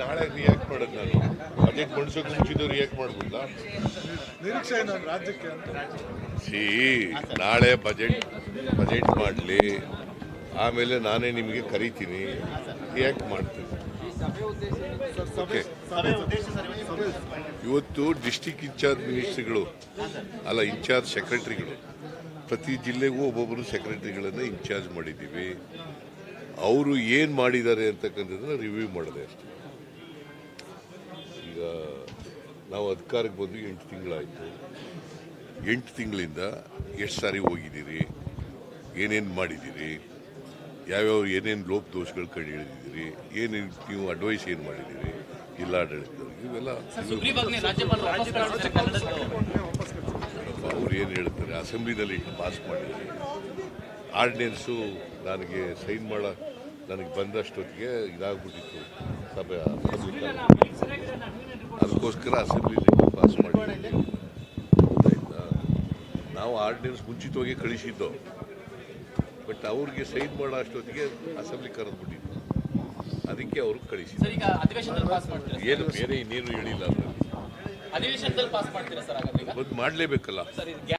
ನಾಳೆ ರಿಯಾಕ್ಟ್ ಮಾಡೋದು ನಾನು. ಬಜೆಟ್ ಮಂಡಿಸೋಕೆ ಮುಂಚಿದ್ದು ರಿಯಾಕ್ಟ್ ಮಾಡ್ಬೋದಾ? ನಿರೀಕ್ಷೆ ಏನು ರಾಜ್ಯಕ್ಕೆ ಅಂತ? ಸಿ ನಾಳೆ ಬಜೆಟ್ ಬಜೆಟ್ ಮಾಡಲಿ. ಆಮೇಲೆ ನಾನೇ ನಿಮಗೆ ಕರಿತೀನಿ. ರಿಯಾಕ್ಟ್ ಮಾಡ್ತೀನಿ. ಓಕೆ ಇವತ್ತು ಡಿಸ್ಟಿಕ್ ಇನ್ಚಾರ್ಜ್ ಮಿನಿಸ್ಟ್ರಿಗಳು ಅಲ್ಲ ಇನ್ಚಾರ್ಜ್ ಸೆಕ್ರೆಟರಿಗಳು ಪ್ರತಿ ಜಿಲ್ಲೆಗೂ ಒಬ್ಬೊಬ್ಬರು ಸೆಕ್ರೆಟರಿಗಳನ್ನು ಇನ್ಚಾರ್ಜ್ ಮಾಡಿದ್ದೀವಿ. ಅವರು ಏನು ಮಾಡಿದ್ದಾರೆ ಅಂತಕ್ಕಂಥದ್ದನ್ನು ರಿವ್ಯೂ ಮಾಡಿದೆ ಅಷ್ಟೇ. ಈಗ ನಾವು ಅಧಿಕಾರಕ್ಕೆ ಬಂದು ಎಂಟು ತಿಂಗಳಾಯಿತು. ಎಂಟು ತಿಂಗಳಿಂದ ಎಷ್ಟು ಸಾರಿ ಹೋಗಿದ್ದೀರಿ? ಏನೇನು ಮಾಡಿದ್ದೀರಿ? ಯಾವ್ಯಾವ ಏನೇನು ಲೋಪ ದೋಷಗಳು ಕಂಡು ಹಿಡಿದಿದ್ದೀರಿ ಏನೇನು ನೀವು ಅಡ್ವೈಸ್ ಏನು ಮಾಡಿದ್ದೀರಿ? ಜಿಲ್ಲಾಡಳಿತದವ್ರಿಗೆ ಇವೆಲ್ಲ ಅವ್ರು ಏನು ಹೇಳ್ತಾರೆ? ಅಸೆಂಬ್ಲಿನಲ್ಲಿ ಪಾಸ್ ಮಾಡಿದ್ದಾರೆ ಆರ್ಡಿನೆನ್ಸು ನನಗೆ ಸೈನ್ ಮಾಡೋ ನನಗೆ ಬಂದಷ್ಟೊತ್ತಿಗೆ ಇದಾಗ್ಬಿಟ್ಟಿತ್ತು ಸಭೆ ಅದಕ್ಕೋಸ್ಕರ ಅಸೆಂಬ್ಲಿಲಿ ಪಾಸ್ ಮಾಡಿದ್ದೀವಿ. ಗೊತ್ತಾಯ್ತಾ ನಾವು ಆರ್ಡಿನೆನ್ಸ್ ಮುಂಚಿತವಾಗಿ ಕಳಿಸಿದ್ದು. ಬಟ್ ಅವ್ರಿಗೆ ಸೈನ್ ಮಾಡೋ ಅಷ್ಟೊತ್ತಿಗೆ ಅಸೆಂಬ್ಲಿ ಕರೆದ್ಬಿಟ್ಟಿತ್ತು ಅದಕ್ಕೆ ಅವರು ಕಳಿಸಿದ್ರು ಏನು ಬೇರೆ ಇನ್ನೇನು ಹೇಳಿಲ್ಲ ಅದರಲ್ಲಿ. ಒಂದು ಮಾಡಲೇಬೇಕಲ್ಲ.